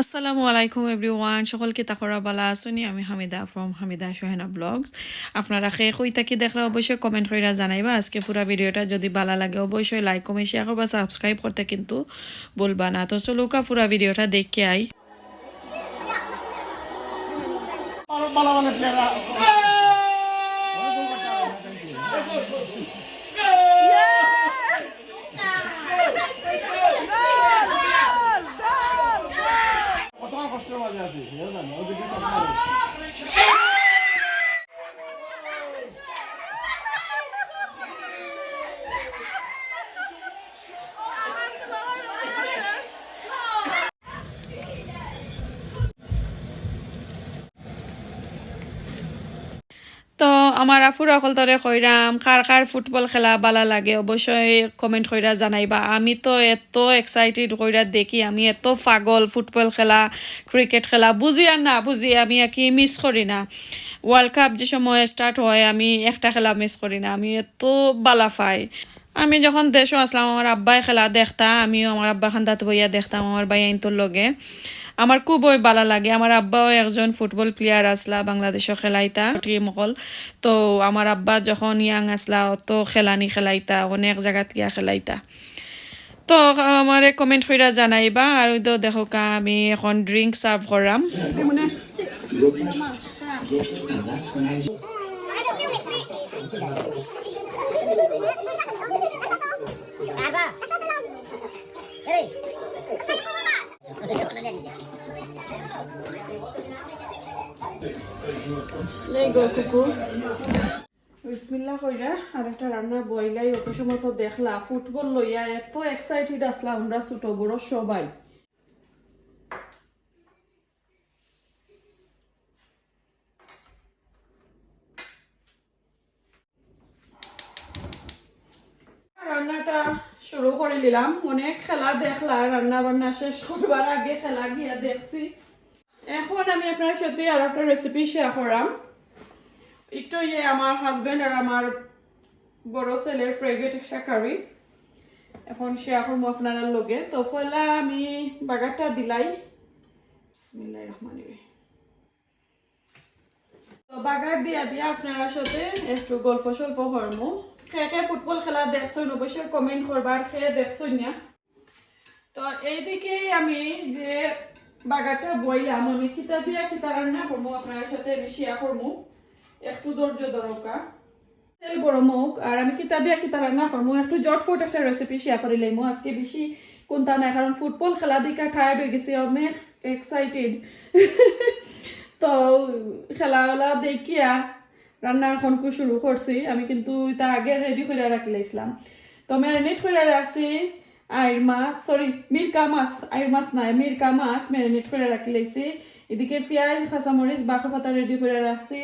আসসালামু আলাইকুম এভরিওয়ান সকলকে তাকরা বালা আসনি আমি হামিদা ফ্রম হামিদা সোহেনা ব্লগস আপনারা খে কই থাকি দেখলে অবশ্যই কমেন্ট কইরা জানাইবা। আজকে পুরা ভিডিওটা যদি ভালো লাগে, অবশ্যই লাইক কমেন্ট শেয়ার করবা। সাবস্ক্রাইব করতে কিন্তু বলবা না। তো চলুকা পুরা ভিডিওটা দেখে আই। কষ্টের মাঝে আছি জানো ওদিকে সব তো আমার আফুর অকল তরে কইরাম কার কার ফুটবল খেলা বালা লাগে অবশ্যই কমেন্ট কইরা জানাইবা। আমি তো এত এক্সাইটেড কইরা দেখি, আমি এত পাগল ফুটবল খেলা ক্রিকেট খেলা বুঝি আর না বুঝি আমি আর কি মিস করি না। ওয়ার্ল্ড কাপ যে সময় স্টার্ট হয়, আমি একটা খেলা মিস করি না, আমি এত বালা পাই। আমি যখন দেশও আসলাম, আমার আব্বাই খেলা দেখতাম আমিও আমার আব্বা খান্দাত বইয়া দেখতাম, আমার ভাই আইনটোর লগে। আমার খুবই ভালো লাগে। আমার আব্বাও একজন ফুটবল প্লেয়ার আসলা, বাংলাদেশও খেলাইতা টিম অকল তো আমার আব্বা যখন ইয়াং আসলা, অত খেলানি খেলাইতা, অনেক জায়গাত গিয়া খেলাইতা। তো আমার কমেন্ট কইরা জানাইবা, আর ওই তো দেখো কা, আমি এখন ড্রিঙ্ক সার্ভ করাম। Apa? বিসমিল্লা কইরা আর একটা রান্না বইলাই, অত সময় তো দেখলা, ফুটবল লইয়া এত এক্সাইটেড আসলা আমরা ছোট বড় সবাই। রান্নাটা শুরু করে নিলাম অনেক খেলা দেখলা রান্না বান্না শেষ করবার আগে খেলা গিয়া দেখছি। এখন আমি আপনার সাথে আর একটা রেসিপি শেয়ার করাম। একটু ইয়ে আমার হাজবেন্ড আর আমার বড় ছেলের ফেভারিট একটা কারি এখন শেয়ার করব আপনার লগে। তো পয়লা আমি বাগারটা দিলাই। বিসমিল্লাহ রহমান তো বাগার দিয়া দিয়া আপনারা সাথে একটু গল্প সল্প করমু কে ফুটবল খেলা দেখছেন অবশ্যই কমেন্ট করবার খেয়ে দেখছেন না। তো এইদিকে আমি যে বাগারটা বইলাম, আমি কিতা দিয়া কিতা রান্না করব আপনার সাথে আমি শেয়ার করব একটু ধৈর্য দরকার তেল গরম হোক, আর আমি কিতা দিয়া কিতা রান্না করব একটু জটফট একটা রেসিপি শেয়ার করে লাইমু। আজকে বেশি কোনটা নাই, কারণ ফুটবল খেলা দিকা টায়ার্ড হয়ে গেছি অনেক এক্সাইটেড তো খেলা খেলা দেখিয়া রান্না এখনকু শুরু করছি। আমি কিন্তু তা আগে রেডি করে রাখি লাইছিলাম। তো ম্যারিনেট করে রাখছি। আইর মাছ সরি মিরকা মাছ, আইর মাছ নাই, মিরকা মাছ ম্যারিনেট করে রাখি লাইছি। এদিকে পেঁয়াজ, কাঁচামরিচ, বাঁকা পাতা রেডি করে রাখছি।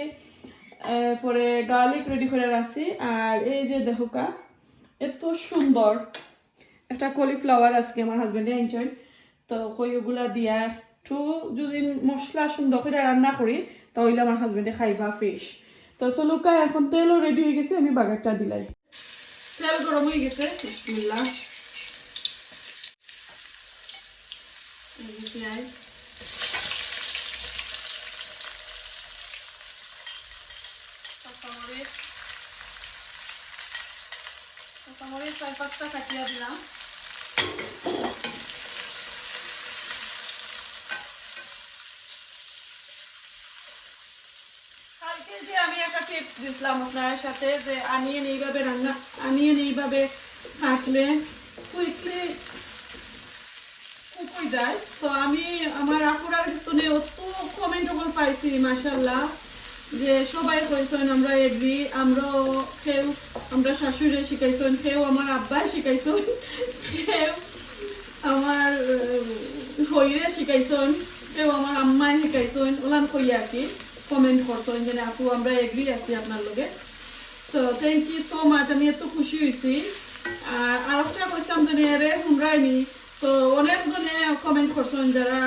পরে গার্লিক রেডি করে রাখছি। আর এই যে দেখোকা এত সুন্দর একটা কলিফ্লাওয়ার আজকে আমার হাজব্যান্ডে এনজয় তো ওগুলা দিয়া একটু যদি মশলা সুন্দর করে রান্না করি, তাহলে আমার হাজব্যান্ডে খাইবা ফিশ তো চলুকা এখন তেলও রেডি হয়ে গেছে, আমি বাগারটা দিলাই। তেল গরম হয়ে গেছে, বিসমিল্লাহ। এই পেঁয়াজ। পাঁচটা কাটিয়া দিলাম কালকে যে আমি একটা টিপস দিছিলাম আপনার সাথে যে আনিয়ে এইভাবে রান্না, আনিয়ে এইভাবে কাটলে কুইকলি কুকুই যায়। তো আমি আমার আপুরার পিছনে অত কমেন্ট যখন পাইছি মাসাল্লাহ যে সবাই কইছেন আমরা এগ্রি আমরাও কেউ, আমরা শাশুড়ে শিখাইছেন, কেউ আমার আব্বাই শিখাইছেন, কেউ আমার হইরে শিখাইছেন, কেউ আমার আম্মাই শিখাইছেন, ওলান কইয়া আর কি। কমেন্ট করছেন যে আপু আমরা এগ্রি আছি আপনার লগে। তো থ্যাংক ইউ সো মাচ আমি এত খুশি হয়েছি। আর আরেকটা কইছিলাম যে এরে হুমরাইনি তো অনেকজনে কমেন্ট করছেন যারা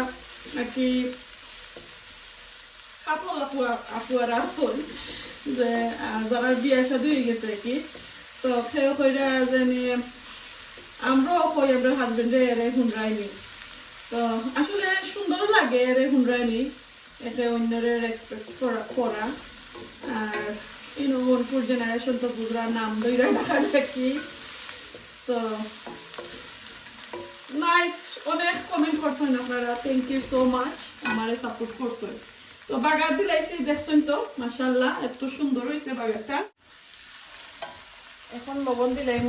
আর কি কাপল আপু, আপুয়ারা আসল যে যারা বিয়া শাদী হয়ে গেছে আর কি। তো সেও কইরা জানি, আমরাও কই আমরা হাজবেন্ডে এরে হুমরাইনি তো আসলে সুন্দর লাগে এর হুনরানি একে অন্যরে রেসপেক্ট করা আর ইনো ওনপুর জেনারেশন তো বুঝরা নাম দইরা ডাকা ডাকি। তো নাইস অনেক কমেন্ট করছেন আপনারা। থ্যাংক ইউ সো মাচ আমারে সাপোর্ট করছেন। তো বাগার দিলাইছি, দেখছেন তো? মাশাল্লাহ এত সুন্দর হয়েছে বাগারটা এখন লবণ দিলাম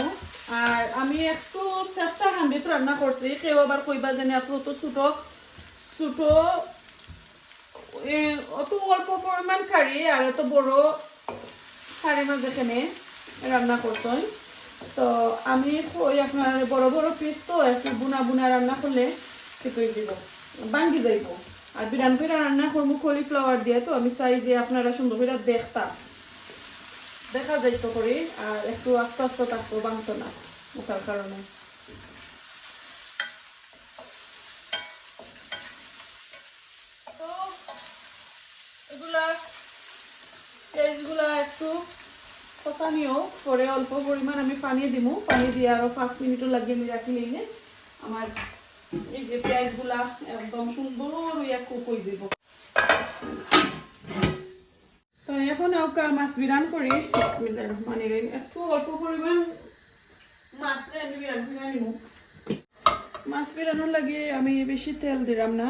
আর আমি একটু চেষ্টা হান্ডিত রান্না করছি। কেউ আবার কইবা জানি আপনি তো ছোটো ছোটো অত অল্প পরিমাণ কারি আর এত বড় কারি মাঝখানে রান্না করছেন তো আমি ওই আপনার বড় বড় পিস তো, একটু বুনা বুনা রান্না করলে কেটে দিব ভাঙ্গি যাইব। আর বিরান করে রান্না করব কলিফ্লাওয়ার দিয়ে তো, আমি চাই যে আপনারা সুন্দর করে দেখতাম দেখা যাইতো করে, আর একটু আস্তে আস্তে থাকতো বাংতো না ওটার কারণে তো পরে অল্প পরিমাণ আমি পানি পানি দিয়ে পাঁচ মিনিটও লাগিয়ে আমি রাখি আমার এই যে পেঁয়াজগুলা একদম সুন্দর হয়ে যাব তো এখন মাছ বিরান করি। বিসমিল্লাহির রহমানির রহিম। একটু অল্প পরিমাণ মাছ আমি বিরান করে মাছ বিরানোর লাগে আমি বেশি তেল দিলাম না।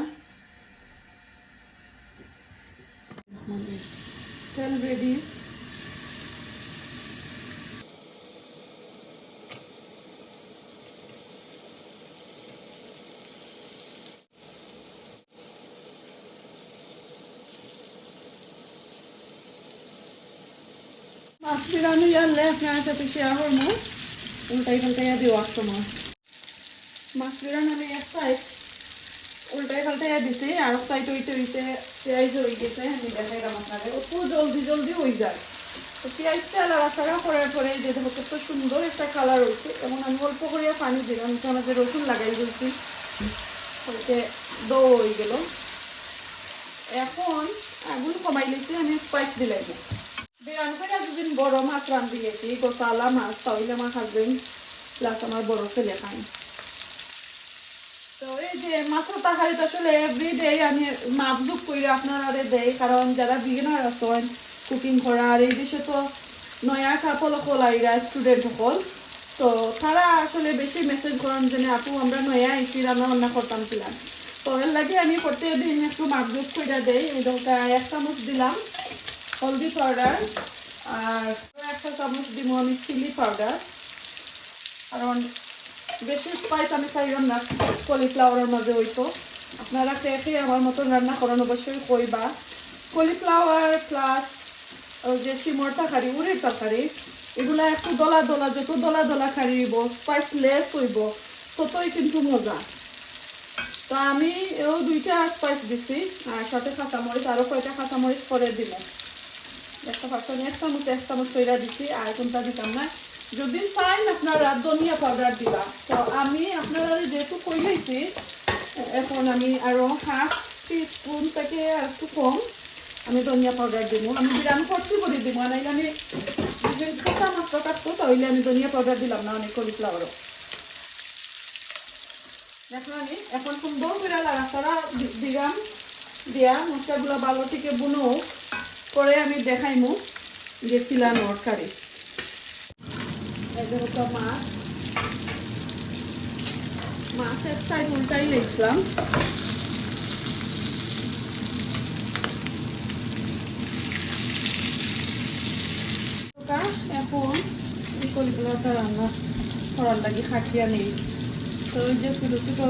তেল রেডি মাছ বিরানো জানলে আপনার সাথে শেয়ার করব উল্টাই পাল্টাইয়া দেওয়ার সময় মাছ। বিরানো আমি এক সাইড উল্টাই পাল্টাইয়া দিছি, আর সাইড হইতে হইতে পেঁয়াজ হয়ে গেছে, আমি দেখাইলাম আপনাদের। অত জলদি জলদি হয়ে যায়। তো পেঁয়াজটা লাড়াচাড়া করার পরে যে দেখো, কত সুন্দর একটা কালার হয়েছে। এবং আমি অল্প করিয়া পানি দিলাম তো আমাদের রসুন লাগাই দিয়েছি হইতে দো হয়ে গেল। এখন আগুন কমাই লিছি, আমি স্পাইস দিলাই। বিরান করে দুদিন বড় মাছ রান্ধি গেছি গোসালা মাছ, তাহলে আমার হাজবেন্ড প্লাস আমার বড় ছেলে খাই তো এই যে মাছের তাহারিটা আসলে এভরিডে আমি মাপ দুঃখ করে আপনারা দেই, কারণ যারা বিগিনার আছেন কুকিং করা আর এই দেশে তো নয়া কাপল কলাইরা স্টুডেন্ট সকল তো তারা আসলে বেশি মেসেজ করেন যে আপু, আমরা নয়া আইসি রান্না বান্না করতাম ছিলাম তো এর লাগে আমি প্রত্যেক দিন একটু মাপ দুঃখ করে দেই এটা এক চামচ দিলাম, হলদি পাউডার আর একটা চামচ দিব আমি চিলি পাউডার কারণ বেশি স্পাইস আমি চাইলাম না কলিফ্লাওয়ারের মাঝে হইতো আপনারা খেয়ে খেয়ে আমার মতন রান্না করেন অবশ্যই কইবা। কলিফ্লাওয়ার প্লাস যে শিমর তরকারি উড়ির তরকারি, এগুলা একটু দলা দলা, যত দলা দলা খারিব স্পাইস লেস হইব, ততই কিন্তু মজা। তো আমি এও দুইটা স্পাইস দিছি, আর সাথে কাঁচামরিচ আরও কয়টা কাঁচামরিচ করে দিব একটা পাচ্ছেন এক চামচ এক চামচ কইরা দিছি, আর কোনটা দিতাম না যদি চাইন আপনারা ধনিয়া পাউডার দিবা। তো আমি আপনারা যেহেতু কই লাইছি এখন আমি আরও হাফ টি স্পুন থেকে আর একটু কম আমি ধনিয়া পাউডার দিব আমি বিরাম করছি করে দিব নাইলে আমি কাঁচা মাছটা কাটতো তাহলে আমি ধনিয়া পাউডার দিলাম না অনেক কলিফ্লাওয়ারও দেখো আমি এখন সুন্দর করে লাড়াচাড়া দিলাম দিয়া মশলাগুলো ভালো থেকে বুনো পরে আমি দেখাইমু যে ফিলানোর কারি দেখো মাছ। মাছ এক সাইড উল্টাই লেছিলাম এখন এই কলিগুলোটা রান্না করার লাগে খাটিয়া নেই। তো ওই যে ছোটো ছোটো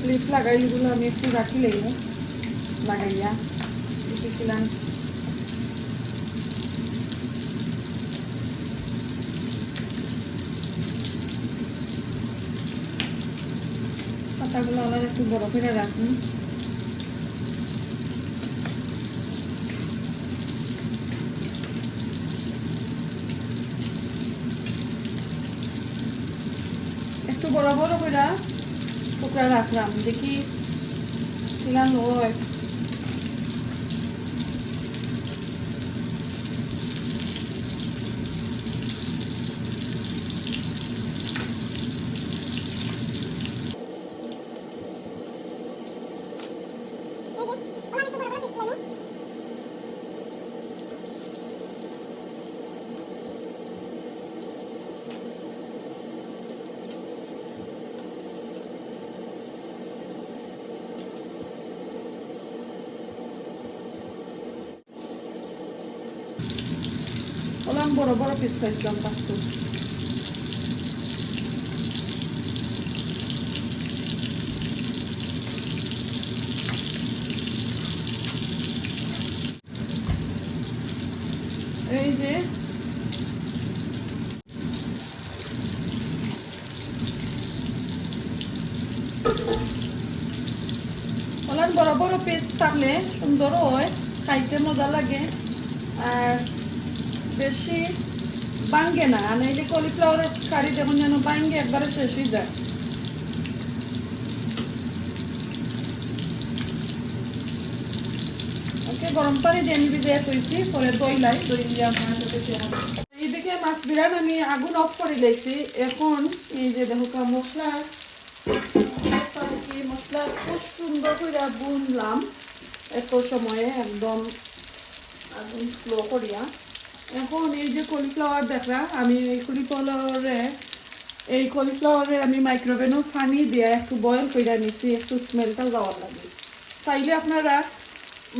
ক্লিপ লাগাইগুলো আমি একটু রাখিলেই লাগাইয়া দেখেছিলাম পাতাগুলো আবার একটু বড় করে রাখুন। একটু বড় বড় করে টুকরা রাখলাম। দেখি কিলাম হয় ওলাম বড় বড় পিস চাইছিলাম কাটতে এই যে বড় বড় পিস থাকলে সুন্দর হয় খাইতে মজা লাগে আর বেশি বাঙ্গে না। আর নাইলে কলিফ্লাওয়ারের কারি যেমন যেন বাঙ্গে একবারে শেষ হয়ে যায়। ওকে, গরম পানি দিয়ে পরে দই লাই দই দিয়ে আপনার সাথে এইদিকে মাছ আমি আগুন অফ করে লাইছি এখন এই যে দেখো মশলা। মশলা? খুব সুন্দর করে বুনলাম এত সময়ে একদম আগুন স্লো করিয়া। এখন এই যে কলিফ্লাওয়ার দেখা, আমি এই কলিফ্লাওয়ারে এই কলিফ্লাওয়ারে আমি মাইক্রোওভেনও পানি দিয়ে একটু বয়েল করে নিছি, একটু স্মেলটা যাওয়ার লাগে চাইলে আপনারা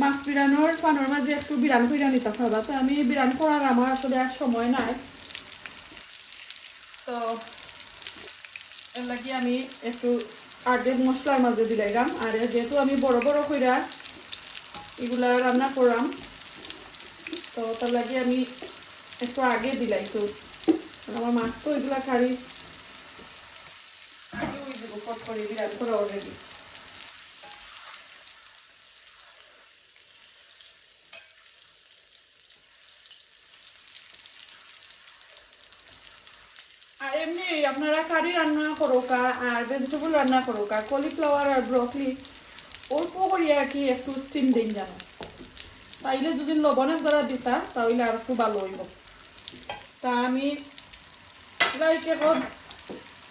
মাছ বিরানোর পানোর মাঝে একটু বিরান করে নিতে পারবা। তো আমি বিরান করার আমার আসলে আর সময় নাই। তো এর লাগি আমি একটু আগে মশলার মাঝে দিলাইলাম। আর যেহেতু আমি বড় বড় কইরা এগুলা রান্না করাম তো তার লাগে আমি একটু আগে দিলাই তো। কারণ আমার মাছ তো এগুলা করে করে অলরেডি আর এমনি আপনারা কারি রান্না করোকা, আর ভেজিটেবল রান্না করোকা কলিফ্লাওয়ার আর ব্রকলি অল্প করিয়া কি একটু স্টিম দিন জানো চাইলে যদি লবণের দ্বারা দিতা তাহলে আর একটু ভালো হইব। তা আমি প্রায় কেবল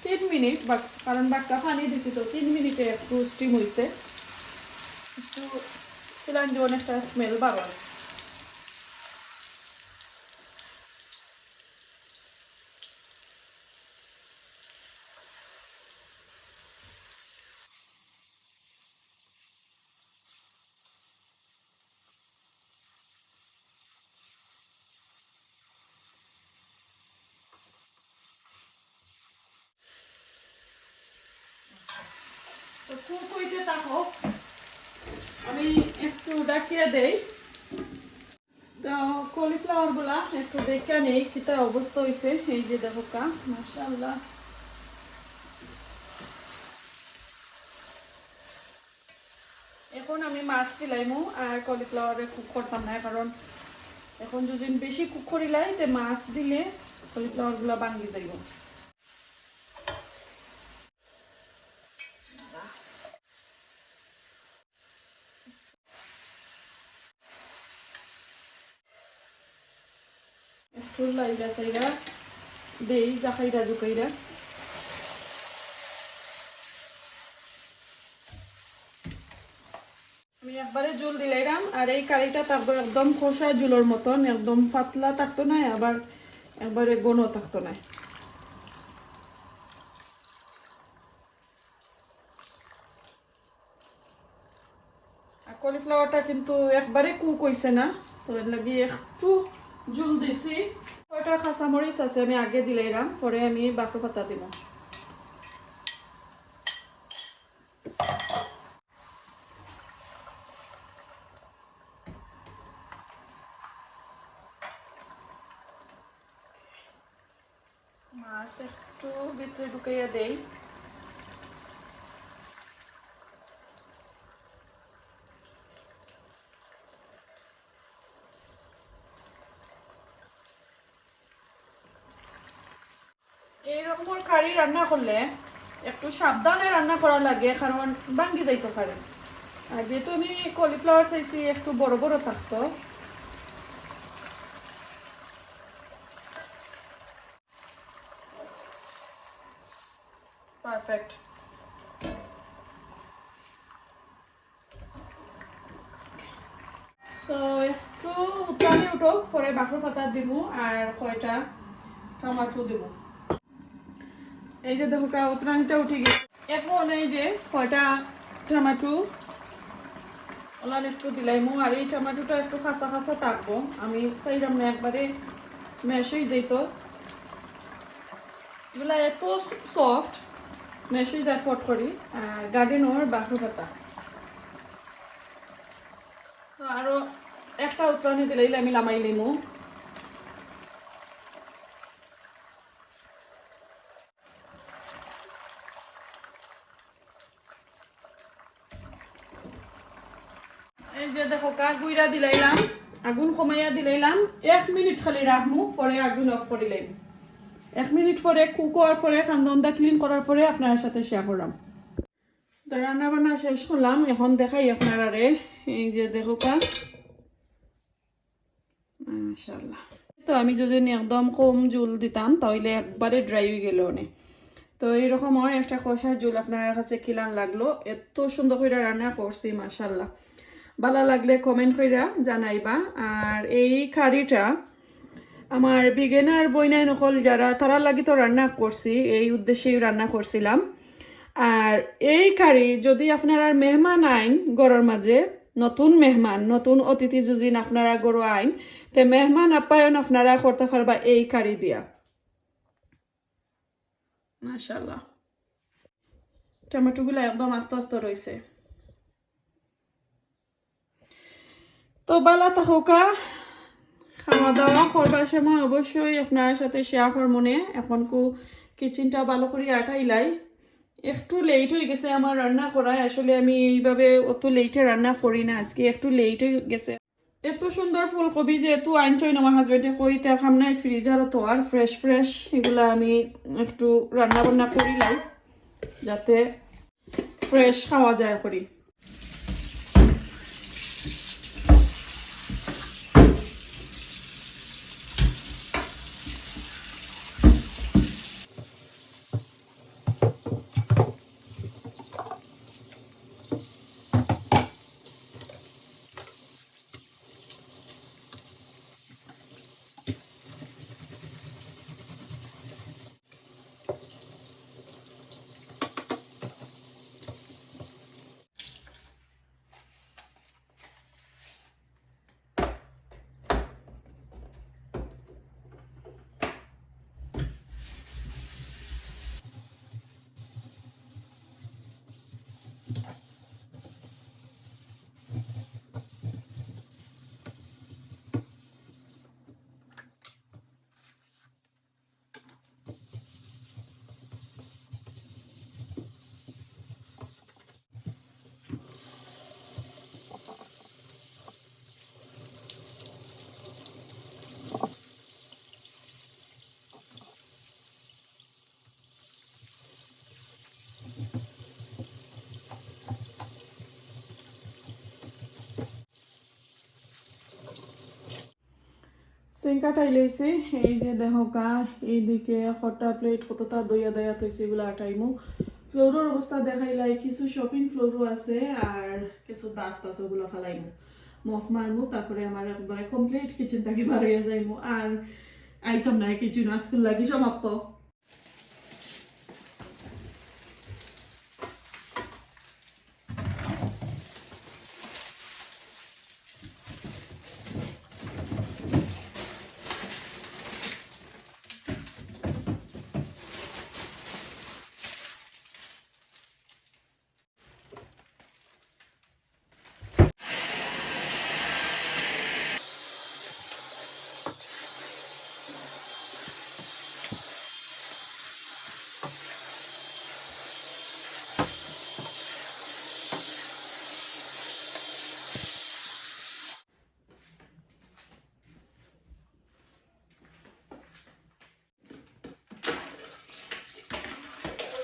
তিন মিনিট বা কারণ বাচ্চা পানি দিছি তো, তিন মিনিটে একটু স্টিম হয়েছে একটু যে অনেকটা স্মেল ভালো তো কুক হইতে থাকো আমি একটু দেই। একটু নেই অবস্থা হয়েছে এই যে দেখো কা এখন আমি মাছ দিলাইমু আর কলিফ্লাওয়ারে কুক করতাম না, কারণ এখন যদি বেশি কুক করিলাই, তে মাছ দিলে কলিফ্লাওয়ারগুলা ভাঙ্গি যাইব। আমি একবারে আর এই কারিটা তারপর একদম খোসা জুলোর মতন, একদম পাতলা থাকতো না, আবার একবারে থাকতো না। কলিফ্লাওয়ারটা কিন্তু একবারে কুক হইছে না, তো এর লাগি একটু জুল দিছি। ছয়টা কাঁচামরিচ আছে, আমি আগে দিলাইরাম পরে আমি বাকু পাতা দিব। মাছ একটু ভিতরে ঢুকাইয়া দেই এইরকম কারি রান্না করলে একটু সাবধানে রান্না করা লাগে, কারণ ভাঙ্গি যাইতে পারে। আর যেহেতু আমি কলিফ্লাওয়ার চাইছি, একটু বড় বড় থাকতো। পারফেক্ট সো একটু উত্তানি উঠোক, পরে বাকর পাতা দিব, আর কয়টা টমাটো দিব। এই যে দেখো উত্তরাণটা উঠে গেছে এখন এই যে কয়টা টমাটো? ওলান একটু দিলাইমু আর এই টমাটোটা একটু খাসা খাসা থাকব। আমি চাইলাম না একবারে হয়ে যেত এগুলা এত সফট হয়ে যায় ফট করি। আর গার্ডেনর বাহু পাতা। তো আরও একটা উত্তরাণী দিলে আমি লামাই লিমু এই যে দেখো কা গুইরা দিলাইলাম, আগুন কমাইয়া দিলাইলাম। এক মিনিট খালি রাখমু পরে আগুন অফ করিলাম এক মিনিট পরে কুক হওয়ার পরে খান্দনটা ক্লিন করার পরে আপনার সাথে শেয়ার করলাম তো রান্না বান্না শেষ করলাম এখন দেখাই আপনারা রে এই যে দেখো কা মাশাল্লাহ তো আমি যদি একদম কম জুল দিতাম, তাহলে একবারে ড্রাই হয়ে গেল অনেক তো এইরকম একটা কষা জুল আপনার কাছে খিলান লাগল। এত সুন্দর করে রান্না করছি মাশাল্লাহ ভালো লাগলে কমেন্ট কইরা জানাইবা। আর এই কারিটা আমার বিগেনার বইনাই নকল যারা, তারা লাগি তো রান্না করছি, এই উদ্দেশ্যেই রান্না করছিলাম। আর এই কারি যদি আপনারা মেহমান আইন গড়ের মাঝে, নতুন মেহমান, নতুন অতিথি যুজিন আপনারা গড় আইন, তে মেহমান আপ্যায়ন আপনারা করতে পারবা এই কারি দিয়া। মাশাল্লাহ টমেটোগুলো একদম আস্তে আস্তে রয়েছে তো বালা তাহকা খাওয়া দাওয়া করবার সময় অবশ্যই আপনার সাথে শেয়ার কর মনে এখন কু কিচেনটা ভালো করে আটাইলাই একটু লেট হয়ে গেছে আমার রান্না করায়। আসলে আমি এইভাবে অত লেটে রান্না করি না। আজকে একটু লেট হয়ে গেছে। এত সুন্দর ফুলকপি যেহেতু আনছই আমার হাজবেন্ডে কই তার সামনে ফ্রিজার তো আর ফ্রেশ ফ্রেশ এগুলা আমি একটু রান্না বান্না করিলাই যাতে ফ্রেশ খাওয়া যায় করি। সিঙ্কাটাই লইছি এই যে দেহকা এইদিকে হটা প্লেট কতটা দইয়া দইয়া থইছে এগুলো আটাইমু ফ্লোরের অবস্থা দেখাইলাই কিছু শপিং ফ্লোরও আছে আর কিছু দাস টাস ওগুলো ফেলাইমু মফ মারমু তারপরে আমার একবারে কমপ্লিট কিচেন থেকে বার হয়ে যাইমু আর আইতাম নাই কিচেন আসকুল লাগি সমাপ্ত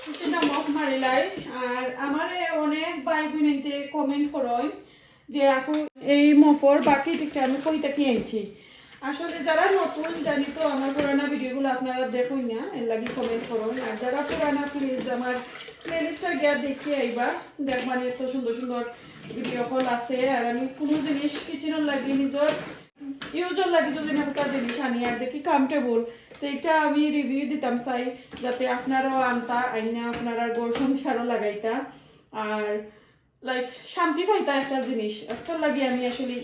কিচেনটা মফ মারিলাই আর আমারে অনেক বোনেতে কমেন্ট করয় যে আপু এই মফর বাকি টিকটা আমি কই থেকে আনছি আসলে যারা নতুন, জানি তো আমার পুরানা ভিডিওগুলো আপনারা দেখুন না, এর লাগি কমেন্ট করুন আর যারা পুরানা প্লিজ আমার প্লেলিস্টটা গিয়া দেখে আইবা। দেখবানি এত সুন্দর সুন্দর ভিডিও কল আছে। আর আমি কোনো জিনিস কিচেনের লাগি নিজের ইউজর লাগে যদি একটা জিনিস আনি, আর দেখি কামটেবল তো এটা আমি রিভিউ দিতাম চাই, যাতে আপনারাও আনতা, আইনা আপনারা গোর সংসারও লাগাইতা। আর লাইক শান্তি পাইতা একটা জিনিস। একটা লাগে আমি আসলে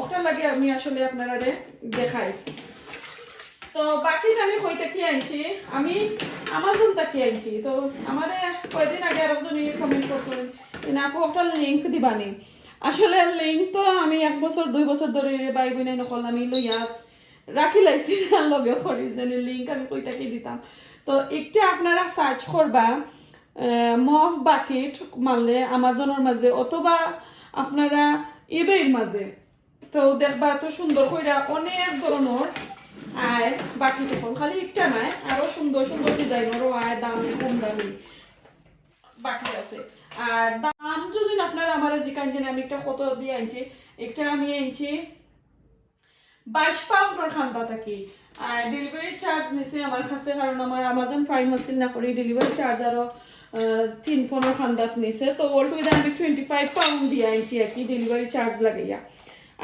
ওটার লাগে আমি আসলে আপনারা দেখাই। তো বাকি আমি কই থেকে আনছি, আমি আমাজন থেকে আনছি? তো আমার কয়দিন আগে আর একজন কমেন্ট করছেন না আপু একটা লিঙ্ক দিবানি আসলে লিঙ্ক তো আমি এক বছর, দুই বছর ধরে বাই বইনাই নকল, আমি লইয়া রাখি লাইছি। লগে করি যে লিঙ্ক আমি কই থেকে দিতাম। তো একটা আপনারা সার্চ করবা। মহ বাকেট মারলে আমাজনের মাঝে অথবা আপনারা ইবের মাঝে। তো দেখবা এত সুন্দর কইরা অনেক ধরনের আয় বাকি তখন খালি একটা নাই আরও সুন্দর সুন্দর ডিজাইনেরও আয় দামি কম দামি বাকি আছে। আর দাম যদি আপনারা আমার জিকান জানে আমি একটা কত দিয়ে আনছি। একটা আমি আনছি বাইশ পাউন্ডের খান্দা থাকি। আর ডেলিভারি চার্জ নিছে আমার কাছে কারণ আমার আমাজন প্রাইম আছিল না করি ডেলিভারি চার্জ আরও আহ, তিন ফোনের খান্দাত নিছে। তো ওর টুইতে আমি টোয়েন্টি ফাইভ পাউন্ড দিয়ে আনছি আর কি ডেলিভারি চার্জ লাগাইয়া।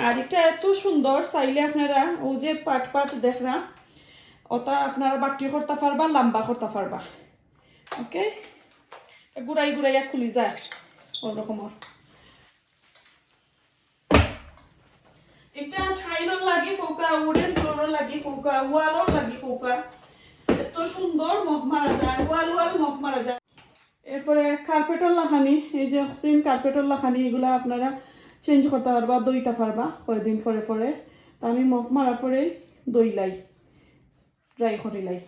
আর এটা এত সুন্দর, চাইলে আপনারা ও যে পাট পাট দেখরা, ওটা আপনারা বাটি করতে পারবা, লম্বা করতে পারবা। ওকে? গুড়াই গুড়াইয়া খুলি যায় ওরকমর এটা টাইলর লাগি, খৌকা উডেন ফ্লোরও লাগি, খৌকা, ওয়ালও লাগি, খৌকা। এত সুন্দর মফ মারা যায়, ওয়াল ওয়াল মফ মারা যায়। এরপরে কার্পেটর লাখানি এই যে সিম কার্পেটর লাখানি এগুলা আপনারা চেঞ্জ করতে পারবা, দইটা পারবা, কয়েকদিন পরে পরে। তা আমি মফ মারা পরে দই লাই ড্রাই করে লাই।